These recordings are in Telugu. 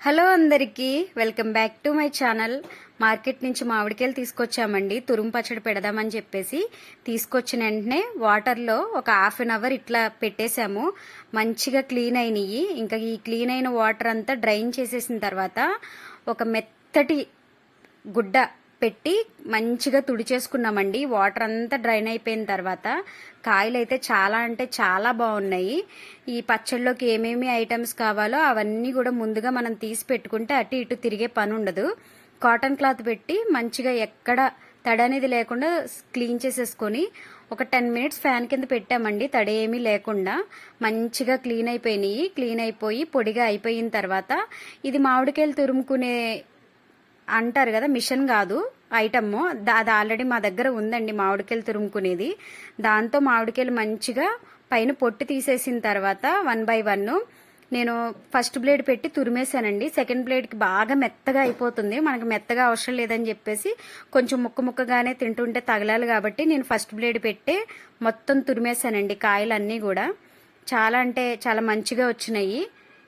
హలో అందరికీ welcome back to my channel. Market నుంచి మామిడికాయలు తీసుకొచ్చామండి. తురుము పచ్చడి పెడదామని చెప్పేసి తీసుకొచ్చిన వెంటనే వాటర్లో ఒక హాఫ్ అన్ అవర్ ఇట్లా పెట్టేశాము. మంచిగా క్లీన్ అయినాయి ఇంకా ఈ క్లీన్ అయిన వాటర్ అంతా డ్రైన్ చేసేసిన తర్వాత ఒక మెత్తటి గుడ్డ పెట్టి మంచిగా తుడిచేసుకున్నామండి. వాటర్ అంతా డ్రైన్ అయిపోయిన తర్వాత కాయలు అయితే చాలా అంటే చాలా బాగున్నాయి. ఈ పచ్చళ్ళలోకి ఏమేమి ఐటమ్స్ కావాలో అవన్నీ కూడా ముందుగా మనం తీసి పెట్టుకుంటే అటు ఇటు తిరిగే పని ఉండదు. కాటన్ క్లాత్ పెట్టి మంచిగా ఎక్కడ తడి అనేది లేకుండా క్లీన్ చేసేసుకొని ఒక టెన్ మినిట్స్ ఫ్యాన్ కింద పెట్టామండి. తడి ఏమీ లేకుండా మంచిగా క్లీన్ అయిపోయినాయి. క్లీన్ అయిపోయి పొడిగా అయిపోయిన తర్వాత ఇది మామిడికాయలు తురుముకునే అంటారు కదా మిషన్ కాదు ఐటమ్. అది ఆల్రెడీ మా దగ్గర ఉందండి మామిడికాయలు తురుముకునేది. దాంతో మామిడికాయలు మంచిగా పైన పొట్టు తీసేసిన తర్వాత వన్ బై వన్ నేను ఫస్ట్ బ్లేడ్ పెట్టి తురిమేశానండి. సెకండ్ బ్లేడ్కి బాగా మెత్తగా అయిపోతుంది. మనకు మెత్తగా అవసరం లేదని చెప్పేసి కొంచెం ముక్క ముక్కగానే తింటుంటే తగలాలి కాబట్టి నేను ఫస్ట్ బ్లేడ్ పెట్టి మొత్తం తురిమేశానండి కాయలన్నీ కూడా. చాలా అంటే చాలా మంచిగా వచ్చినాయి.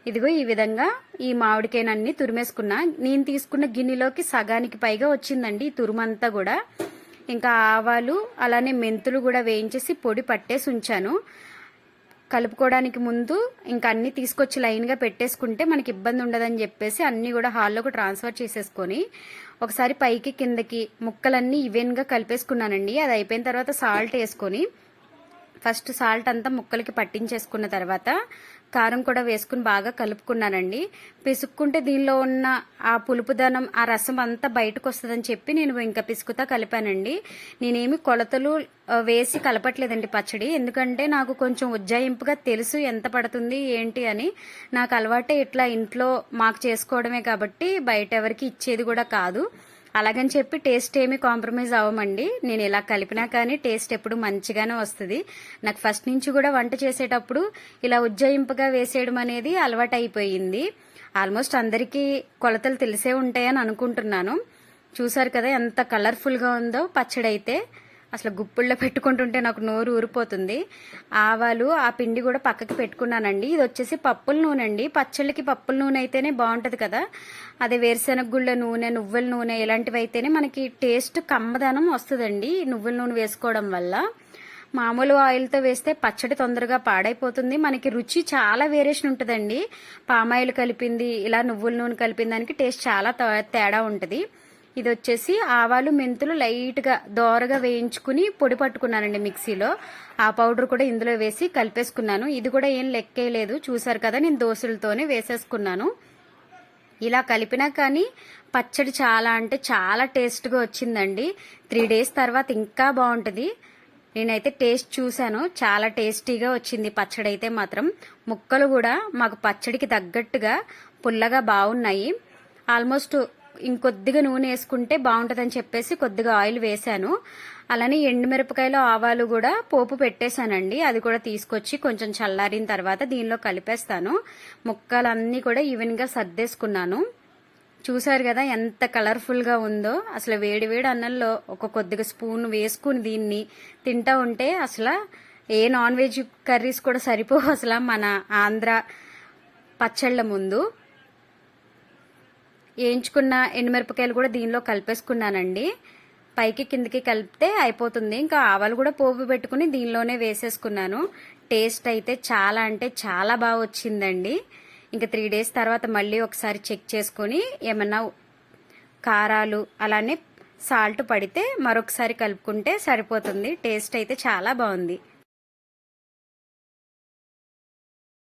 ఇదిగో ఈ విధంగా ఈ మామిడికాయనన్నీ తురిమేసుకున్నా. నేను తీసుకున్న గిన్నెలోకి సగానికి పైగా వచ్చిందండి ఈ తురుమంతా కూడా. ఇంకా ఆవాలు అలానే మెంతులు కూడా వేయించేసి పొడి పట్టేసి ఉంచాను. కలుపుకోవడానికి ముందు ఇంకా అన్ని తీసుకొచ్చి లైన్గా పెట్టేసుకుంటే మనకి ఇబ్బంది ఉండదని చెప్పేసి అన్నీ కూడా హాల్లోకి ట్రాన్స్ఫర్ చేసేసుకొని ఒకసారి పైకి కిందకి ముక్కలన్నీ ఈవెన్గా కలిపేసుకున్నానండి. అది అయిపోయిన తర్వాత సాల్ట్ వేసుకొని ఫస్ట్ సాల్ట్ అంతా ముక్కలకి పట్టించేసుకున్న తర్వాత కారం కూడా వేసుకుని బాగా కలుపుకున్నానండి. పిసుక్కుంటే దీనిలో ఉన్న ఆ పులుపుదనం ఆ రసం అంతా బయటకు వస్తుందని చెప్పి నేను ఇంకా పిసుకుతా కలిపానండి. నేనేమి కొలతలు వేసి కలపట్లేదండి పచ్చడి. ఎందుకంటే నాకు కొంచెం ఉజ్జాయింపుగా తెలుసు ఎంత పడుతుంది ఏంటి అని. నాకు అలవాటే ఇట్లా ఇంట్లో మాకు చేసుకోవడమే కాబట్టి బయట ఎవరికి ఇచ్చేది కూడా కాదు. అలాగని చెప్పి టేస్ట్ ఏమి కాంప్రమైజ్ అవ్వమండి. నేను ఇలా కలిపినా కానీ టేస్ట్ ఎప్పుడు మంచిగానే వస్తుంది. నాకు ఫస్ట్ నుంచి కూడా వంట చేసేటప్పుడు ఇలా ఉజ్జయింపుగా వేసేయడం అనేది అలవాటు అయిపోయింది ఆల్మోస్ట్ అందరికీ కొలతలు తెలిసే ఉంటాయని అనుకుంటున్నాను. చూసారు కదా ఎంత కలర్ఫుల్గా ఉందో పచ్చడి అయితే అసలు గుప్పుల్లో పెట్టుకుంటుంటే నాకు నోరు ఊరిపోతుంది. ఆవాలు ఆ పిండి కూడా పక్కకి పెట్టుకున్నానండి. ఇది వచ్చేసి పప్పుల నూనె అండి పచ్చళ్ళకి పప్పుల నూనె అయితేనే బాగుంటుంది కదా. అదే వేరుశెనగ గుళ్ళ నూనె నువ్వుల నూనె ఇలాంటివి అయితేనే మనకి టేస్ట్ కమ్మదనం వస్తుందండి నువ్వుల నూనె వేసుకోవడం వల్ల. మామూలు ఆయిల్తో వేస్తే పచ్చడి తొందరగా పాడైపోతుంది. మనకి రుచి చాలా వేరియేషన్ ఉంటుందండి. పామాయిల్ కలిపింది ఇలా నువ్వుల నూనె కలిపిన దానికి టేస్ట్ చాలా తేడా ఉంటుంది. ఇది వచ్చేసి ఆవాలు మెంతులు లైట్గా దోరగా వేయించుకుని పొడి పట్టుకున్నానండి మిక్సీలో. ఆ పౌడర్ కూడా ఇందులో వేసి కలిపేసుకున్నాను. ఇది కూడా ఏం లెక్కేయలేదు చూసారు కదా నేను దోశలతోనే వేసేసుకున్నాను. ఇలా కలిపినా కానీ పచ్చడి చాలా అంటే చాలా టేస్ట్గా వచ్చిందండి. త్రీ డేస్ తర్వాత ఇంకా బాగుంటుంది. నేనైతే టేస్ట్ చూశాను. చాలా టేస్టీగా వచ్చింది పచ్చడి అయితే మాత్రం. ముక్కలు కూడా మాకు పచ్చడికి తగ్గట్టుగా పుల్లగా బాగున్నాయి. ఆల్మోస్ట్ ఇంకొద్దిగా నూనె వేసుకుంటే బాగుంటుందని చెప్పేసి కొద్దిగా ఆయిల్ వేశాను. అలానే ఎండుమిరపకాయలు ఆవాలు కూడా పోపు పెట్టేశానండి. అది కూడా తీసుకొచ్చి కొంచెం చల్లారిన తర్వాత దీనిలో కలిపేస్తాను. ముక్కలన్నీ కూడా ఈవెన్గా సర్దేసుకున్నాను. చూశారు కదా ఎంత కలర్ఫుల్గా ఉందో. అసలు వేడి వేడి అన్నంలో ఒక కొద్దిగా స్పూన్ వేసుకుని దీన్ని తింటా ఉంటే అసలు ఏ నాన్ వెజ్ కర్రీస్ కూడా సరిపోవు అసలు మన ఆంధ్ర పచ్చళ్ళ ముందు. వేయించుకున్న ఎండుమిరపకాయలు కూడా దీనిలో కలిపేసుకున్నానండి. పైకి కిందకి కలిపితే అయిపోతుంది. ఇంకా ఆవాలు కూడా పోపు పెట్టుకుని దీనిలోనే వేసేసుకున్నాను. టేస్ట్ అయితే చాలా అంటే చాలా బాగా వచ్చిందండి. ఇంకా త్రీ డేస్ తర్వాత మళ్ళీ ఒకసారి చెక్ చేసుకొని ఏమన్నా కారాలు అలానే సాల్ట్ పడితే మరొకసారి కలుపుకుంటే సరిపోతుంది. టేస్ట్ అయితే చాలా బాగుంది.